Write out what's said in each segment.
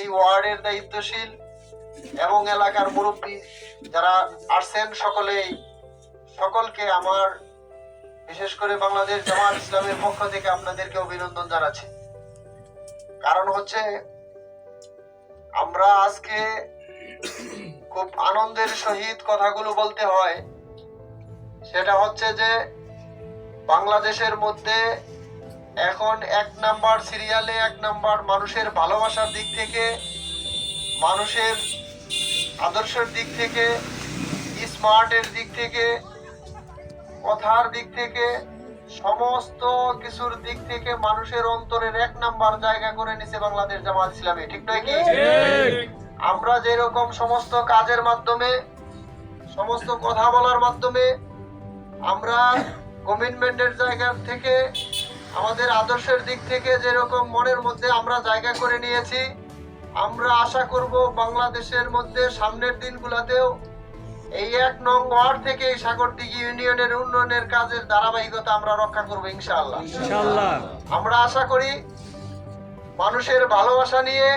এই ওয়ার্ডের দায়িত্বশীল এবং এলাকার মুরব্বী যারা আসছেন সকলেই, সকলকে আমার, বিশেষ করে বাংলাদেশ জামাত ইসলামের পক্ষ থেকে আপনাদেরকে অভিনন্দন জানাচ্ছি। কারণ হচ্ছে, আমরা আজকে খুব আনন্দের সহিত কথাগুলো বলতে হয়। সেটা হচ্ছে যে, বাংলাদেশের মধ্যে এখন এক নাম্বার সিরিয়ালে এক নাম্বার মানুষের ভালোবাসার দিক থেকে মানুষের আদর্শের দিক থেকে স্মার্টের দিক থেকে কথার দিক থেকে সমস্ত কিছুর দিক থেকে মানুষের অন্তরের এক নাম্বার জায়গা করে নিছে বাংলাদেশ জামাত ইসলামী ঠিক নয় কি? আমরা যেরকম সমস্ত কাজের মাধ্যমে সমস্ত কথা বলার মাধ্যমে আমরা কমিটমেন্টের জায়গা থেকে আমাদের আদর্শের দিক থেকে যেরকম মনের মধ্যে আমরা জায়গা করে নিয়েছি আমরা আশা করব বাংলাদেশের মধ্যে সামনের দিনগুলোতেও এই এক নং ওয়ার্ড থেকে এই সাগরদিঘি ইউনিয়নের উন্নয়নের কাজের ধারাবাহিকতা আমরা রক্ষা করব ইনশাআল্লাহ। ইনশাল্লাহ আমরা আশা করি মানুষের ভালোবাসা নিয়ে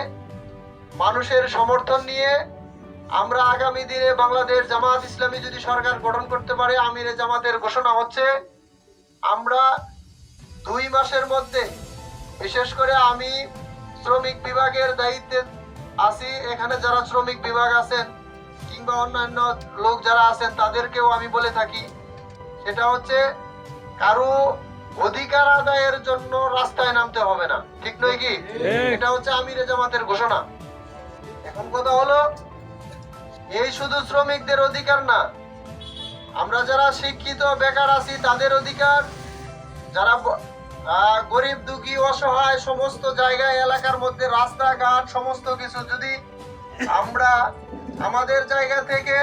মানুষের সমর্থন নিয়ে আমরা আগামী দিনে বাংলাদেশ জামাত ইসলামী যদি সরকার গঠন করতে পারে আমিরে জামাতের ঘোষণা হচ্ছে আমরা দুই মাসের মধ্যে বিশেষ করে আমি শ্রমিক বিভাগের দায়িত্বে আছি। এখানে যারা শ্রমিক বিভাগ আছেন কিংবা অন্যান্য লোক যারা আছেন তাদেরকেও আমি বলে থাকি সেটা হচ্ছে কারও অধিকার আদায়ের জন্য রাস্তায় নামতে হবে না। ঠিক নয় কি? এটা হচ্ছে আমিরে জামাতের ঘোষণা। এখন কথা হলো এই শুধু শ্রমিকদের অধিকার না আমরা যারা শিক্ষিত বেকার আছি তাদের অধিকার যারা গরিব দুঃখী অসহায় সমস্ত জায়গায় এলাকার মধ্যে রাস্তাঘাট সমস্ত কিছু যদি আমরা আমাদের জায়গা থেকে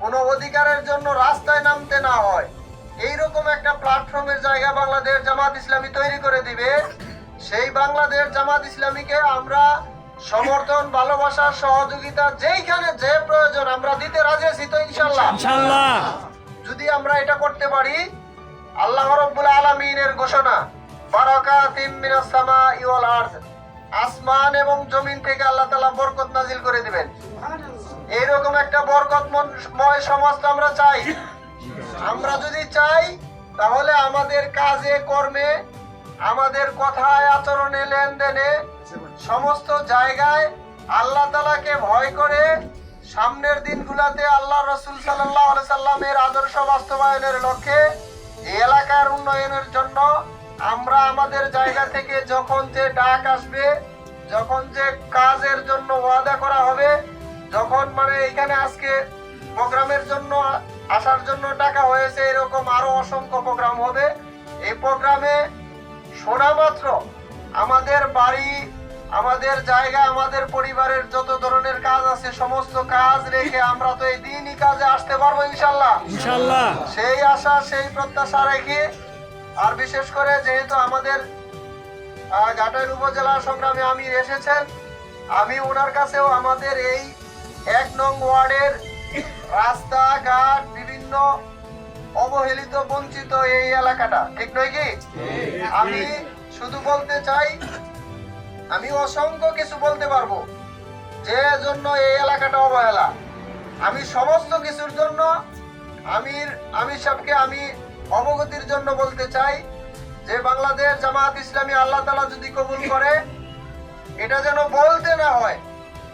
কোনো অধিকারের জন্য রাস্তায় নামতে না হয় এইরকম একটা প্ল্যাটফর্মের জায়গা বাংলাদেশ জামাত ইসলামী তৈরি করে দিবে। সেই বাংলাদেশ জামাত ইসলামীকে আমরা সমর্থন ভালোবাসা সহযোগিতা যেইখানে যে প্রয়োজন আমরা দিতে রাজি আছি তো ইনশাল্লাহ যদি আমরা এটা করতে পারি আল্লাহ রব্বুল আলামিনের ঘোষণা আসমান এবং জমিন থেকে আল্লাহ তাআলা বরকত নাজিল করে দিবেন। এইরকম একটা বরকতময় সমাজ তো আমরা চাই। আমরা যদি চাই, তাহলে আমাদের কাজে, কর্মে, আমাদের কথায়, আচরণে, লেনদেনে, সমস্ত জায়গায় আল্লাহ তালাকে ভয় করে সামনের দিনগুলোতে আল্লাহ রসুল সাল্লাহ সাল্লামের আদর্শ বাস্তবায়নের লক্ষ্যে এলাকার উন্নয়নের জন্য আমরা আমাদের জায়গা থেকে যখন যে ডাক আসবে, যখন যে কাজের জন্য ওয়াদা করা হবে, যখন মানে এখানে আজকে প্রোগ্রামের জন্য আসার জন্য টাকা হয়েছে, এরকম আরও অসংখ্য প্রোগ্রাম হবে। এই প্রোগ্রামে শোনা মাত্র আমাদের বাড়ি আমাদের জায়গা আমাদের পরিবারের যত ধরনের কাজ আছে সমস্ত কাজ রেখে আমরা তো এই দিনই কাজে আসতে পারব ইনশাল্লাহ। ইনশাল্লাহ। সেই আশা সেই প্রত্যাশা রেখে আর বিশেষ করে যেহেতু আমাদের ঘাটাইল উপজেলা সংগ্রামে আমির এসেছেন আমি ওনার কাছেও আমাদের এই এক নং ওয়ার্ডের রাস্তাঘাট বিভিন্ন অবহেলিত বঞ্চিত এই এলাকাটা। ঠিক নয় কি? আমি শুধু বলতে চাই আমি অসংখ্য কিছু বলতে পারব। যে জন্য এই এলাকাটা অবহেলা। আমি সমস্ত কিছুর জন্য আমির আমির সাহেবকে আমি অবগতির জন্য বলতে চাই যে বাংলাদেশ জামাত ইসলামী আল্লাহ তালা যদি কবুল করে এটা যেন বলতে না হয়।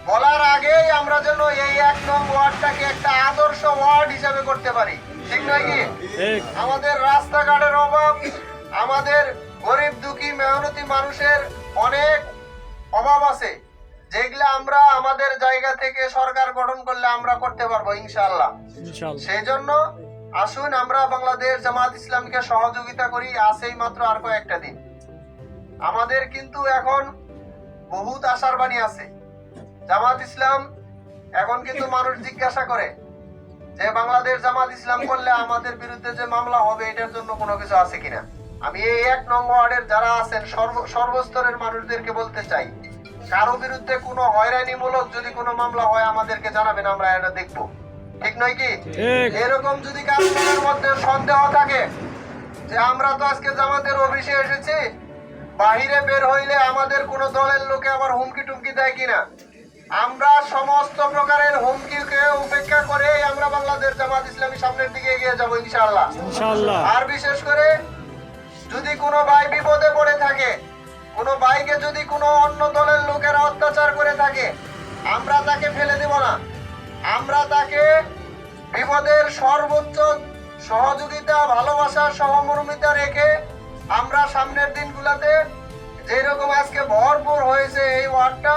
বলার আগেই আমরা যেন এই এক নং ওয়ার্ডটাকে একটা আদর্শ ওয়ার্ড হিসাবে করতে পারি। ঠিক নয় কি? আমাদের রাস্তাঘাটের অভাব আমাদের গরিব দুঃখী মেহনতি মানুষের অনেক অভাব আছে। যেগুলা আমরা আমাদের জায়গা থেকে সরকার গঠন করলে আমরা করতে পারব ইনশাল্লাহ সেই জন্য আসুন আমরা বাংলাদেশ জামাত ইসলামকে সহযোগিতা করি আসেই মাত্র আর কয়েকটা দিন। আমাদের কিন্তু এখন বহুত আশার বাণী আছে। জামাত ইসলাম এখন কিন্তু মানুষ জিজ্ঞাসা করে যে বাংলাদেশ জামাত ইসলাম করলে আমাদের বিরুদ্ধে যে মামলা হবে এটার জন্য কোনো কিছু আছে কিনা? আমি এই এক নং ওয়ার্ডের যারা আছেন সর্ব সর্বস্তরের মানুষদেরকে বলতে চাই কারও বিরুদ্ধে কোনো হয়রানিমূলক যদি কোনো মামলা হয় আমাদেরকে জানাবেন আমরা এটা দেখব। ঠিক নয় কি? এরকম যদি কারোর মধ্যে সন্দেহ থাকে যে আমরা তো আজকে জামাতের অফিসে এসেছি বাহিরে বের হইলে আমাদের কোনো দলের লোকে আবার হুমকি টুমকি দেয় কিনা? আমরা সমস্ত প্রকারের হুমকিকে উপেক্ষা করে আমরা বাংলাদেশ জামাত ইসলামী সামনের দিকে এগিয়ে যাব ইনশাআল্লাহ। ইনশাআল্লাহ। আর বিশেষ করে যদি কোনো ভাই বিপদে পড়ে থাকে, কোনো ভাইকে যদি কোনো অন্য দলের লোকেরা অত্যাচার করে থাকে, আমরা তাকে ফেলে দেব না। আমরা তাকে বিপদের সর্বোচ্চ সহযোগিতা, ভালোবাসা, সহমর্মিতা রেখে আমরা সামনের দিনগুলোতে যেরকম আজকে ভরপুর হয়েছে এই ওয়ার্ডটা,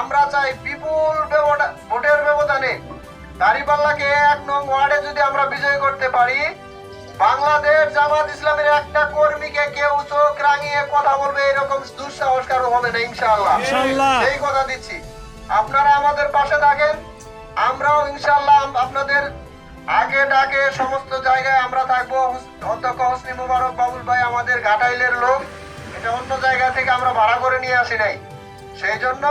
আমরা চাই বিপুল ভোটের ব্যবধানে দাঁড়িপাল্লাকে এক নং ওয়ার্ডে যদি আমরা বিজয় করতে পারি বাংলাদেশ জামাত ইসলামের একটা কর্মীকে কেউ চোখ রাঙিয়ে কথা বলবে এরকম দুঃসাহস কারও হবে না ইনশাআল্লাহ। ইনশাআল্লাহ। সেই কথা দিচ্ছি। আপনারা আমাদের পাশে থাকেন আমরাও ইনশাআল্লাহ আপনাদের আগে ডাকে সমস্ত জায়গায় আমরা থাকব। অধ্যক্ষ হোসনি মুবারক বাবুল ভাই আমাদের ঘাটাইলের লোক। এটা অন্য জায়গা থেকে আমরা ভাড়া করে নিয়ে আসি নাই। সেই জন্য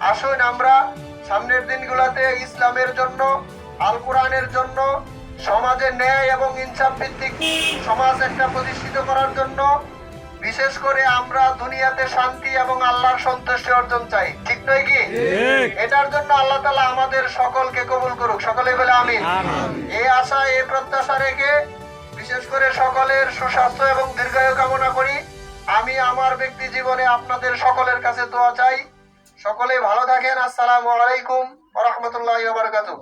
আসুন আমরা সামনের দিনগুলোতে ইসলামের জন্য আল কোরআনের জন্য সমাজের ন্যায় এবং ইনসাফ ভিত্তিক সমাজ একটা প্রতিষ্ঠিত করার জন্য বিশেষ করে আমরা দুনিয়াতে শান্তি এবং আল্লাহর সন্তুষ্টি অর্জন চাই। ঠিক নয় কি? এটার জন্য আল্লাহ তালা আমাদের সকলকে কবুল করুক। সকলে বলে আমিন। এই আশা এই প্রত্যাশা রেখে বিশেষ করে সকলের সুস্বাস্থ্য এবং দীর্ঘায়ু কামনা করি। আমি আমার ব্যক্তি জীবনে আপনাদের সকলের কাছে দোয়া চাই। সকলে ভালো থাকেন। আসসালামু আলাইকুম রাহমাতুল্লাহি ওয়া বারাকাতুহু।